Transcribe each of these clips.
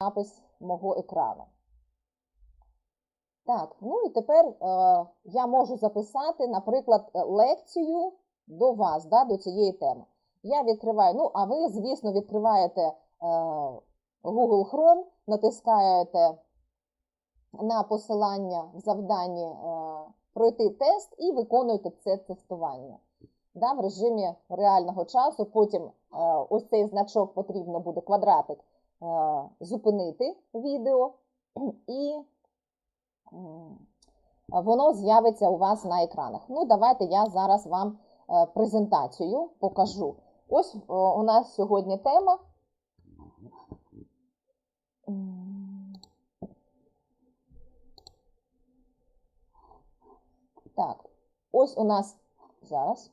напис мого екрану. Так, ну і тепер е, я можу записати, наприклад, е, лекцію до вас, да, до цієї теми. Я відкриваю, ну, а ви, звісно, відкриваєте е, Google Chrome, натискаєте на посилання в завданні е, пройти тест і виконуєте це тестування да, в режимі реального часу. Потім е, ось цей значок потрібно буде квадратик зупинити відео, і воно з'явиться у вас на екранах. Ну, давайте я зараз вам е, презентацію покажу. Ось е, у нас сьогодні тема. Так, ось у нас зараз.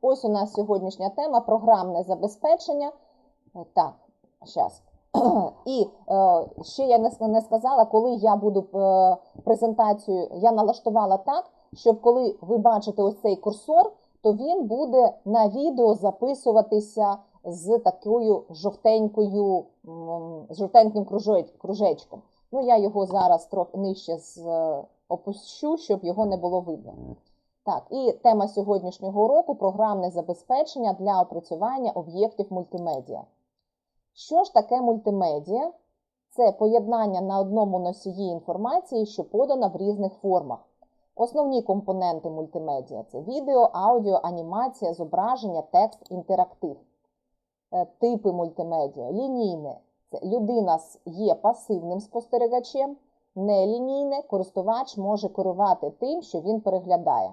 Ось у нас сьогоднішня тема програмне забезпечення. Е, Так, зараз. І е, ще я не, не сказала, коли я буду е, презентацію, я налаштувала так, щоб коли ви бачите ось цей курсор, то він буде на відео записуватися з такою жовтенькою, з жовтеньким кружечком. Ну, я його зараз трохи нижче е, опущу, щоб його не було видно. Так, і тема сьогоднішнього уроку програмне забезпечення для опрацювання об'єктів мультимедіа. Що ж таке мультимедіа? Це поєднання на одному носії інформації, що подана в різних формах. Основні компоненти мультимедіа це відео, аудіо, анімація, зображення, текст, інтерактив. Е, Типи мультимедіа. Лінійне це людина є пасивним спостерігачем, нелінійне користувач може керувати тим, що він переглядає.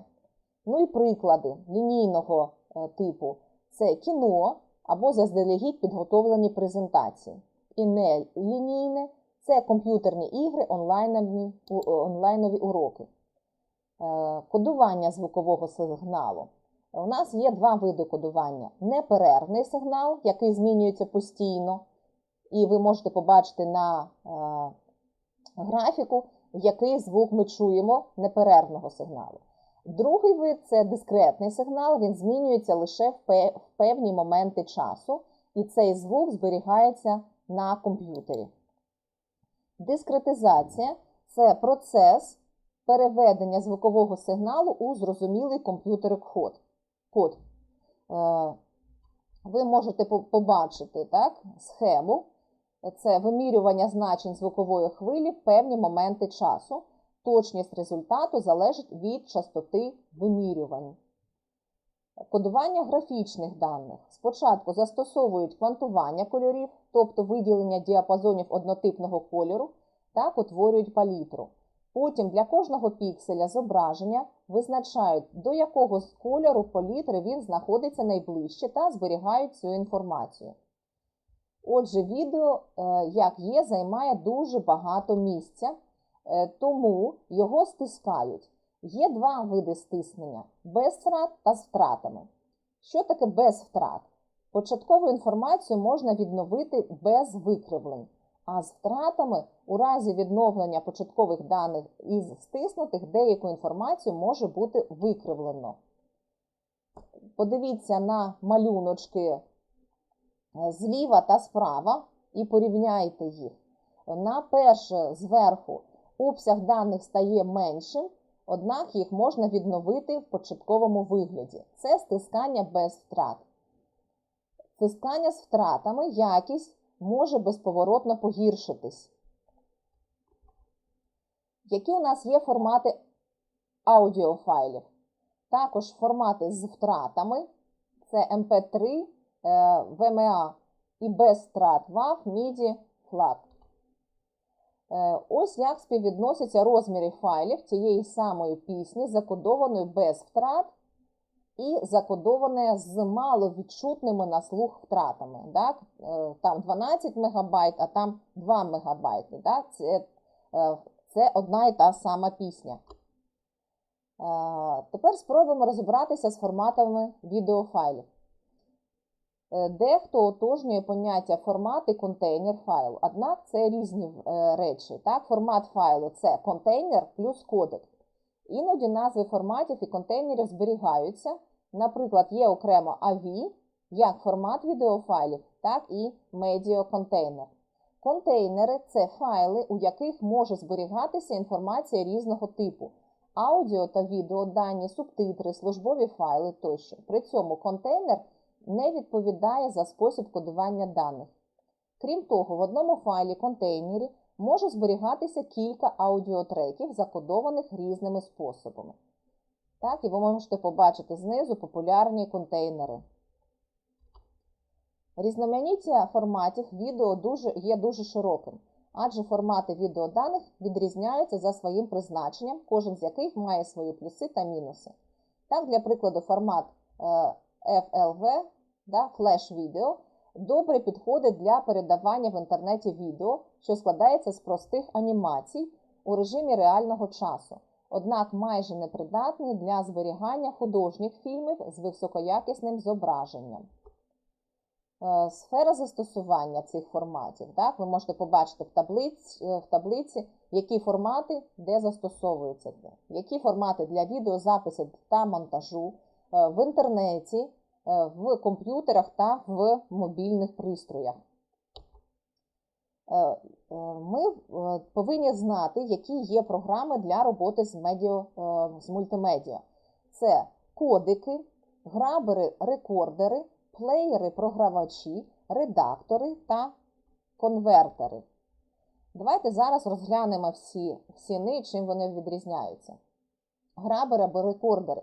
Ну і приклади лінійного е, типу це кіно або заздалегідь підготовлені презентації. І нелінійне це комп'ютерні ігри, онлайнові, онлайнові уроки. Е, Кодування звукового сигналу. У нас є два види кодування: неперервний сигнал, який змінюється постійно, і ви можете побачити на е, графіку, який звук ми чуємо неперервного сигналу. Другий вид це дискретний сигнал, він змінюється лише в певні моменти часу, і цей звук зберігається на комп'ютері. Дискретизація це процес переведення звукового сигналу у зрозумілий комп'ютерик код. Е, Ви можете побачити так, схему. Це вимірювання значень звукової хвилі в певні моменти часу. Точність результату залежить від частоти вимірювань. Кодування графічних даних. Спочатку застосовують квантування кольорів, тобто виділення діапазонів однотипного кольору, так утворюють палітру. Потім для кожного пікселя зображення визначають, до якого з кольору палітри він знаходиться найближче та зберігають цю інформацію. Отже, відео, е, як є, займає дуже багато місця, тому його стискають. Є два види стиснення без втрат та з втратами. Що таке без втрат? Початкову інформацію можна відновити без викривлень, а з втратами у разі відновлення початкових даних із стиснутих деяку інформацію може бути викривлено. Подивіться на малюночки е, зліва та справа і порівняйте їх. На перше зверху обсяг даних стає меншим, однак їх можна відновити в початковому вигляді. Це стискання без втрат. Стискання з втратами якість може безповоротно погіршитись. Які у нас є формати аудіофайлів? Також формати з втратами це MP3, е, VMA і без втрат WAV, MIDI, FLAC. Е, Ось як співвідносяться розміри файлів цієї самої пісні, закодованої без втрат і закодоване з маловідчутними на слух втратами. Так? Е, Там 12 МБ, а там 2 МБ. Так? Це, е, це одна і та сама пісня. Тепер спробуємо розібратися з форматами відеофайлів. Е, Дехто отожнює поняття формат і контейнер файлу, однак це різні е, речі. Так? Формат файлу це контейнер плюс кодек. Іноді назви форматів і контейнерів зберігаються. Наприклад, є окремо AV, як формат відеофайлів, так і медіаконтейнер. Контейнери це файли, у яких може зберігатися інформація різного типу. Аудіо та відео, дані, субтитри, службові файли тощо. При цьому контейнер не відповідає за спосіб кодування даних. Крім того, в одному файлі контейнері може зберігатися кілька аудіотреків, закодованих різними способами. Так, і ви можете побачити знизу популярні контейнери. Різноманіття форматів відео дуже, є дуже широким, адже формати відеоданих відрізняються за своїм призначенням, кожен з яких має свої плюси та мінуси. Так, для прикладу, формат е, FLV, да, Video, добре підходить для передавання в інтернеті відео, що складається з простих анімацій у режимі реального часу, однак майже непридатний для зберігання художніх фільмів з високоякісним зображенням. Е, Сфера застосування цих форматів. Так, ви можете побачити в таблиці, в таблиці, які формати де застосовуються, які формати для відеозапису та монтажу е, в інтернеті, е, в комп'ютерах та в мобільних пристроях. Е, е, Ми е, повинні знати, які є програми для роботи з, медіо, е, з мультимедіа. Це кодики, грабери, рекордери, плеєри, програвачі, редактори та конвертери. Давайте зараз розглянемо всі, всі чим вони відрізняються. Грабери або рекордери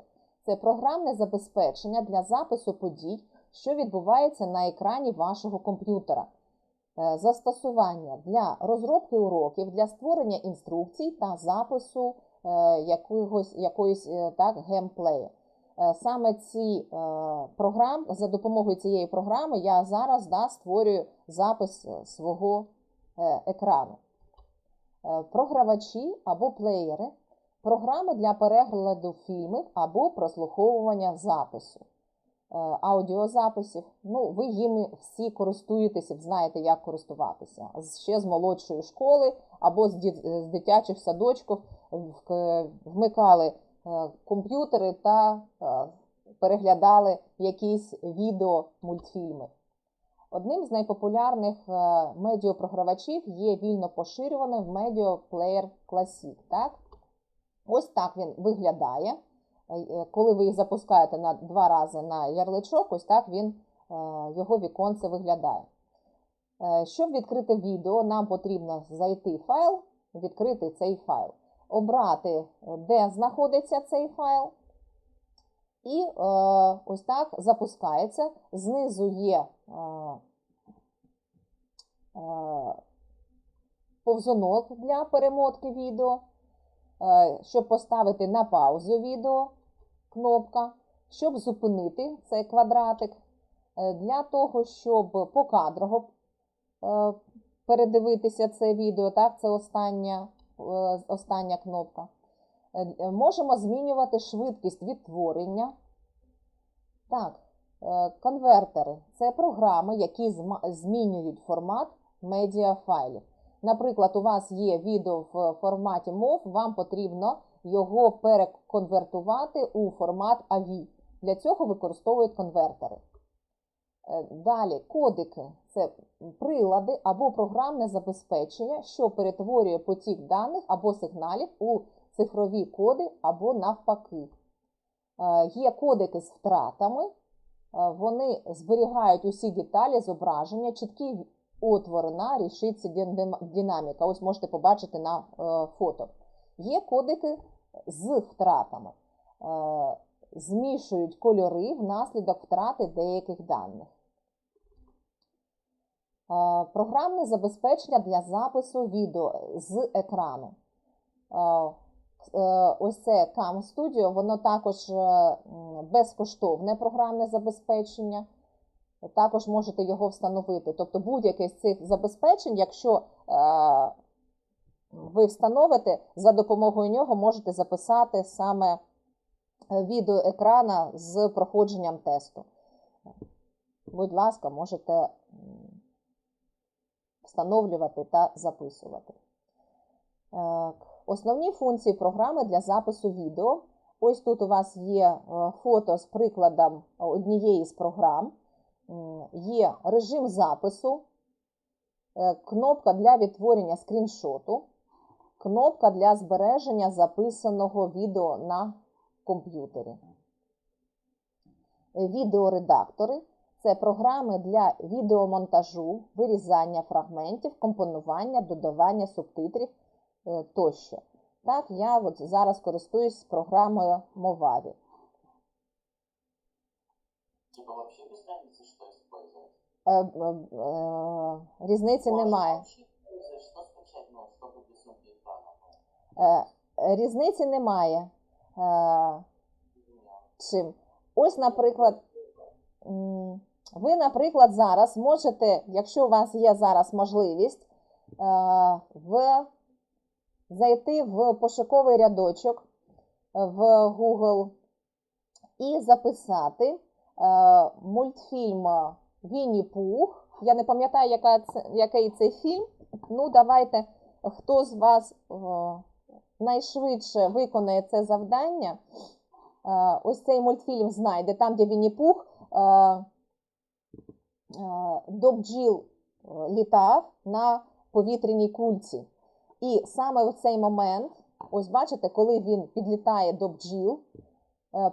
це програмне забезпечення для запису подій, що відбувається на екрані вашого комп'ютера. Е, Застосування для розробки уроків, для створення інструкцій та запису е, якогось, якоїсь е, так, геймплею. Саме ці програм, за допомогою цієї програми я зараз да, створюю запис свого екрану. Програвачі або плеєри програми для перегляду фільмів або прослуховування запису, е, аудіозаписів. Ну, ви їми всі користуєтеся, знаєте, як користуватися. Ще з молодшої школи або з, дитячих садочків вмикали е, комп'ютери та е, переглядали якісь відео мультфільми. Одним з найпопулярних медіапрогравачів є вільно поширюваний Player Classic. Так? Ось так він виглядає. Е, е, Коли ви їх запускаєте на два рази на ярличок, ось так він, е, його віконце виглядає. Щоб відкрити відео, нам потрібно зайти в файл, відкрити цей файл, обрати, де знаходиться цей файл. І е, ось так запускається. Знизу є е, е, повзунок для перемотки відео, щоб поставити на паузу відео кнопка, щоб зупинити цей квадратик, е, для того, щоб покадрово е, передивитися це відео, так, це остання, е, остання кнопка. Е, е, Можемо змінювати швидкість відтворення. Так, е, конвертери це програми, які змінюють формат медіафайлів. Наприклад, у вас є відео в форматі MOV, вам потрібно його переконвертувати у формат AVI. Для цього використовують конвертери. Е, Далі кодики це прилади або програмне забезпечення, що перетворює потік даних або сигналів у цифрові коди або навпаки. Е, Є кодики з втратами, е, вони зберігають усі деталі зображення, чіткі отвори рішиці динаміка. Ось можете побачити на е, фото. Є кодики з втратами, Е, змішують кольори внаслідок втрати деяких даних. Е, Програмне забезпечення для запису відео з екрану. Ось це Cam Studio, воно також безкоштовне програмне забезпечення. Також можете його встановити. Тобто будь-яке з цих забезпечень, якщо е, ви встановите, за допомогою нього можете записати саме е, відео екрана з проходженням тесту. Будь ласка, можете встановлювати та записувати. Основні функції програми для запису відео. Ось тут у вас є е, фото з прикладом однієї з програм. Є режим запису, е, кнопка для відтворення скріншоту, кнопка для збереження записаного відео на комп'ютері. Відеоредактори це програми для відеомонтажу, вирізання фрагментів, компонування, додавання субтитрів е, тощо. Так, я от зараз користуюсь програмою Movavi. Типа вообще без разницы, что использовать? Е, е, е, Різниці Можно немає. вообще использовать, что скачать, ну, чтобы без экрана. Е, Різниці немає. Е, Ну, Чим? Ось, наприклад, м, ви, наприклад, зараз можете, якщо у вас є зараз можливість, е, в, зайти в пошуковий рядочок е, в Google і записати е, мультфільм Вінні Пух. Я не пам'ятаю, яка це, який це фільм. Ну, давайте, хто з вас е, найшвидше виконає це завдання. Е, ось цей мультфільм знайде, там, де Вінні Пух е, е, до бджіл е, літав на повітряній кульці. І саме в цей момент, ось бачите, коли він підлітає до бджіл, е,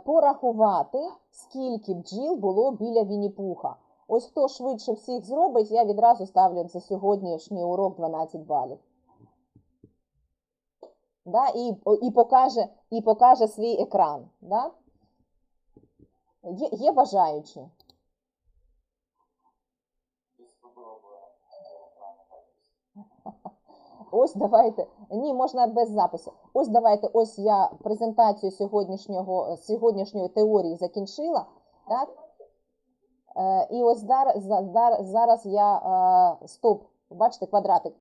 порахувати, скільки бджіл було біля Вінні-Пуха. Ось хто швидше всіх зробить, я відразу ставлю за сьогоднішній урок 12 балів. Да, і, і, покаже, і покаже свій екран. Да? Є, є бажаючі? Ось давайте. Ні, можна без запису. Ось давайте. Ось я презентацію сьогоднішнього сьогоднішньої теорії закінчила. Так? Е, і ось зараз, зараз я е, стоп. Бачите, квадратик.